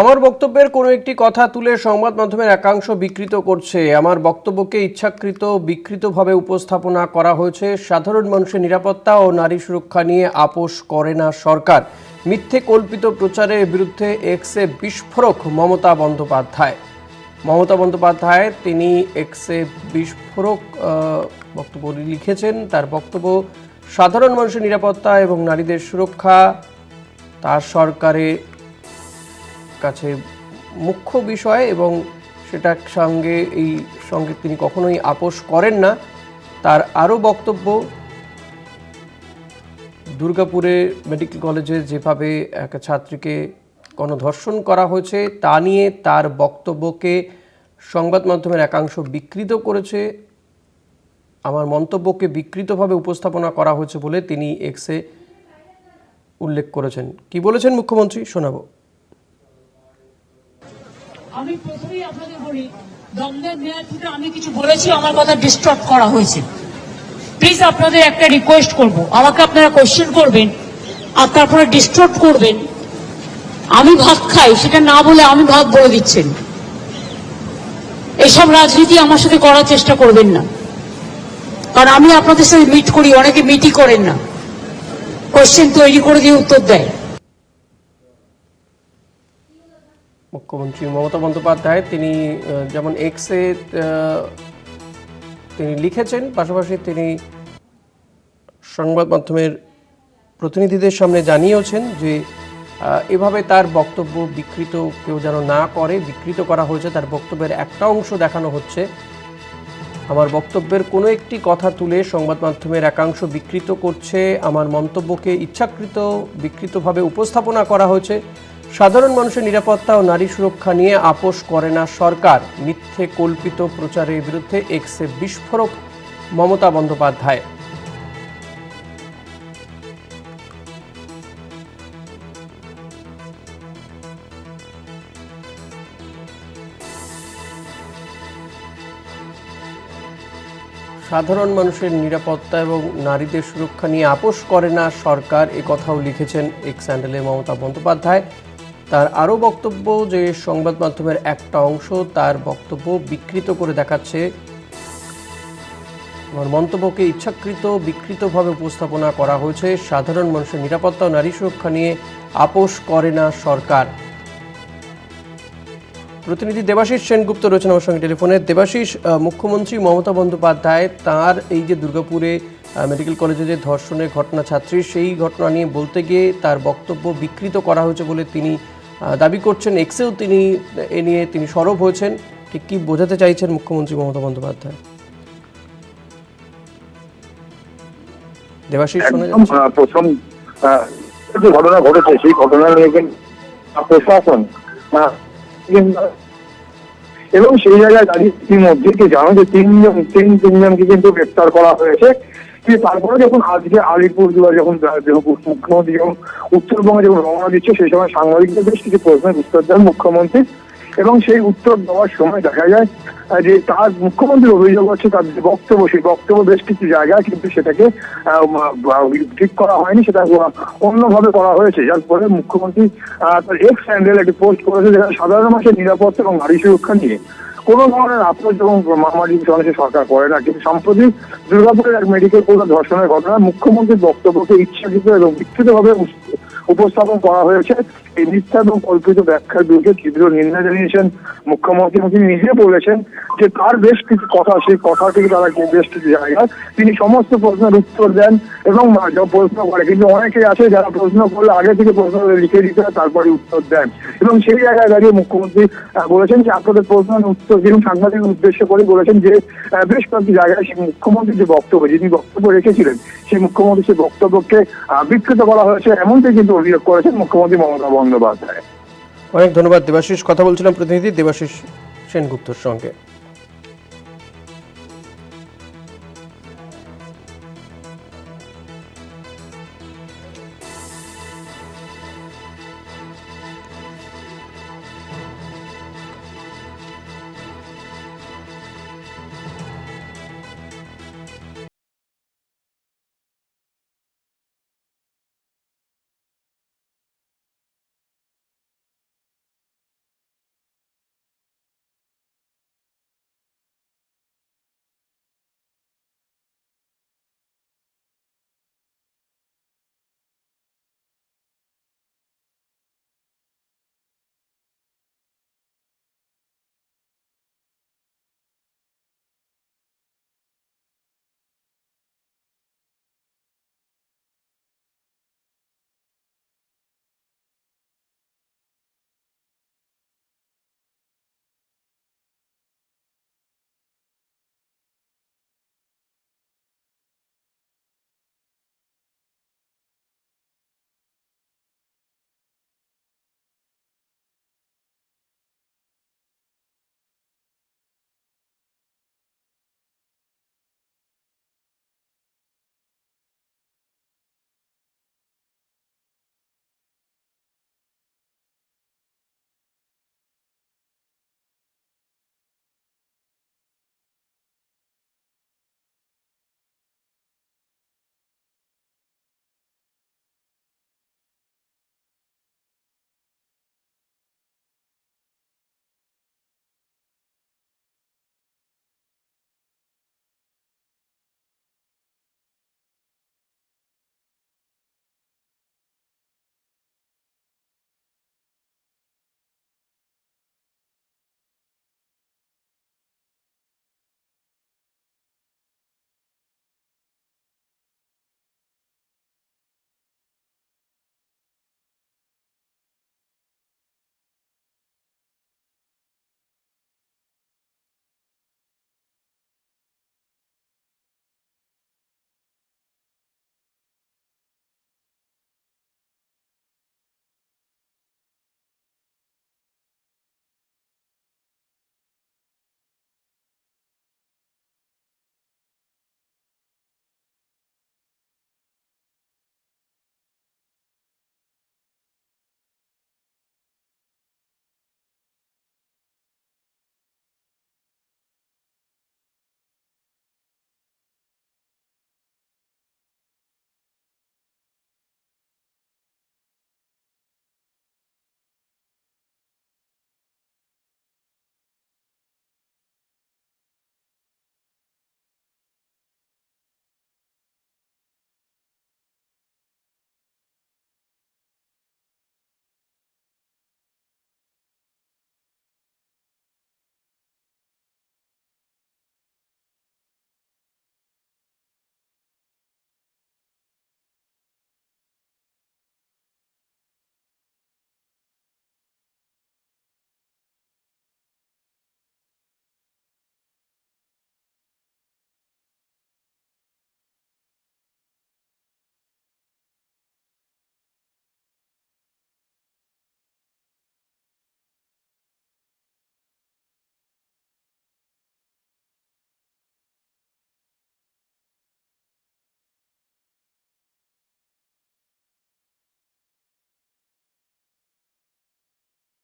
আমার বক্তব্যের কোনো একটি কথা তুলে সংবাদ মাধ্যমের একাংশ বিকৃত করছে। আমার বক্তব্যকে ইচ্ছাকৃত, বিকৃতভাবে উপস্থাপনা করা হয়েছে। সাধারণ মানুষের নিরাপত্তা ও নারী সুরক্ষা নিয়ে আপোষ করে না সরকার। মিথ্যে কল্পিত প্রচারের বিরুদ্ধে এক্সে বিস্ফোরক মমতা বন্দ্যোপাধ্যায়। মমতা বন্দ্যোপাধ্যায়, তিনি এক্সে বিস্ফোরক বক্তব্য লিখেছেন। তার বক্তব্য, সাধারণ মানুষের নিরাপত্তা এবং নারীদের সুরক্ষা তার সরকারের কাছে মুখ্য বিষয় এবং সেটার সঙ্গে এই সঙ্গে তিনি কখনোই আপোষ করেন না। তার আরও বক্তব্য, দুর্গাপুরে মেডিকেল কলেজে যেভাবে এক ছাত্রীকে গণধর্ষণ করা হয়েছে, তা নিয়ে তার বক্তব্যকে সংবাদ মাধ্যমের একাংশ বিকৃত করেছে। আমার মন্তব্যকে বিকৃতভাবে উপস্থাপনা করা হয়েছে বলে তিনি এক্সে উল্লেখ করেছেন। কি বলেছেন মুখ্যমন্ত্রী? শোনাবো। আমি প্রথমেই আপনাদের বলি দ্বন্দ্বের মেয়াদ থেকে আমি কিছু বলেছি, আমার কথা ডিস্টর্ব করা হয়েছে। প্লিজ আপনাদের একটা রিকোয়েস্ট করব। আমাকে আপনারা কোশ্চেন করবেন, আর তারপরে ডিস্টর্ব করবেন। আমি ভাত খাই, সেটা না বলে আমি ভাত বলে দিচ্ছেন। এসব রাজনীতি আমার সাথে করার চেষ্টা করবেন না। কারণ আমি আপনাদের সাথে মিট করি, অনেকে মিটই করেন না। কোশ্চেন তৈরি করে দিয়ে উত্তর দেয়। মুখ্যমন্ত্রী মমতা বন্দ্যোপাধ্যায়, তিনি যেমন এক্সে তিনি লিখেছেন, পাশাপাশি তিনি সংবাদ মাধ্যমের প্রতিনিধিদের সামনে জানিয়েছেন যে এভাবে তার বক্তব্য বিকৃত কেউ যেন না করে, বিকৃত করা হয়েছে, তার বক্তব্যের একটা অংশ দেখানো হচ্ছে। আমার বক্তব্যের কোনো একটি কথা তুলে সংবাদ মাধ্যমের একাংশ বিকৃত করছে, আমার মন্তব্যকে ইচ্ছাকৃত, বিকৃতভাবে উপস্থাপনা করা হয়েছে। সাধারণ মানুষের নিরাপত্তা ও নারী সুরক্ষা নিয়ে আপোষ করে না সরকার। মিথ্যে কল্পিত প্রচারের বিরুদ্ধে এক্সে বিস্ফোরক মমতা বন্দ্যোপাধ্যায়। সাধারণ মানুষের নিরাপত্তা এবং নারীদের সুরক্ষা নিয়ে আপোষ করে না সরকার, এ কথাও লিখেছেন এক্স স্যান্ডেলে মমতা বন্দ্যোপাধ্যায়। তার আরও বক্তব্য যে সংবাদ মাধ্যমের একটা অংশ তার বক্তব্য বিকৃত করে দেখাচ্ছে। আমার মন্তব্যকে ইচ্ছাকৃত, বিকৃতভাবে উপস্থাপনা করা হয়েছে। সাধারণ মানুষের নিরাপত্তা ও নারী সুরক্ষা নিয়ে আপোষ করে না সরকার। প্রতিনিধি দেবাশিস সেনগুপ্ত রয়েছেন আমার সঙ্গে টেলিফোনে। দেবাশিস মুখ্যমন্ত্রী মমতা বন্দ্যোপাধ্যায়, তার এই যে দুর্গাপুরে মেডিকেল কলেজে যে ধর্ষণের ঘটনা ছাত্রী সেই ঘটনা নিয়ে বলতে গিয়ে তার বক্তব্য বিকৃত করা হয়েছে বলে তিনি দাবি করছেন এক্সেও তিনি এ নিয়ে তিনি সরব হয়েছেন। ঠিক কি বোঝাতে চাইছেন মুখ্যমন্ত্রী মমতা বন্দ্যোপাধ্যায়? দেবাশিস শোনা যাচ্ছে। প্রথম যে ঘটনা ঘটেছে সেই ঘটনা নিয়ে প্রশাসন এবং সেই জায়গায় দাঁড়িয়ে ইতিমধ্যে কি জানো যে তিনজন তিন তিনজনকে কিন্তু গ্রেপ্তার করা হয়েছে। তারপরে যখন আজকে আলিপুরদুয়ার যখন মুখ্যমন্ত্রী যখন উত্তরবঙ্গে যখন রওনা দিচ্ছে, সেই সময় সাংবাদিকদের বেশ কিছু প্রশ্নের উত্তর দেন মুখ্যমন্ত্রী। এবং সেই উত্তর দেওয়ার সময় দেখা যায় যে তার মুখ্যমন্ত্রীর অভিযোগ হচ্ছে তার যে বক্তব্য, সেই বক্তব্য বেশ কিছু জায়গায় কিন্তু সেটাকে ঠিক করা হয়নি, সেটা অন্যভাবে করা হয়েছে। যার ফলে মুখ্যমন্ত্রী তার এক্স হ্যান্ডেল একটি পোস্ট করেছে যেখানে সাধারণ মানুষের নিরাপত্তা এবং নারী সুরক্ষা নিয়ে। কোন ধরনের আপোষ এবং মামারি চলেছে সরকার করে না, কিন্তু সম্প্রতি দুর্গাপুরের এক মেডিকেল কলেজ ধর্ষণের ঘটনায় মুখ্যমন্ত্রীর বক্তব্যকে ইচ্ছাকৃত এবং বিকৃতভাবে উস- উপস্থাপন করা হয়েছে। এই মিথ্যা এবং কল্পিত ব্যাখ্যার বিরুদ্ধে তীব্র নিন্দা জানিয়েছেন মুখ্যমন্ত্রী এবং তিনি নিজে বলেছেন যে তার বেশ কিছু কথা, সেই কথা থেকে তারা বেশ কিছু জায়গায় তিনি সমস্ত প্রশ্নের উত্তর দেন এবং প্রশ্ন করে। কিন্তু অনেকে আছে যারা প্রশ্ন করলে আগে থেকে প্রশ্ন লিখে দিতে তারপরে উত্তর দেন। এবং সেই জায়গায় দাঁড়িয়ে মুখ্যমন্ত্রী বলেছেন যে আপনাদের প্রশ্নের উত্তর দিন সাংবাদিক উদ্দেশ্য করে বলেছেন যে বেশ কয়েকটি জায়গায় সেই মুখ্যমন্ত্রী যে বক্তব্য, যিনি বক্তব্য রেখেছিলেন, সেই মুখ্যমন্ত্রী সেই বক্তব্যকে বিকৃত করা হয়েছে এমনটি কিন্তু অভিযোগ করেছেন মুখ্যমন্ত্রী মমতা বন্দ্যোপাধ্যায়। অনেক ধন্যবাদ দেবাশিস। কথা বলছিলাম প্রতিনিধি দেবাশিস সেনগুপ্তর সঙ্গে।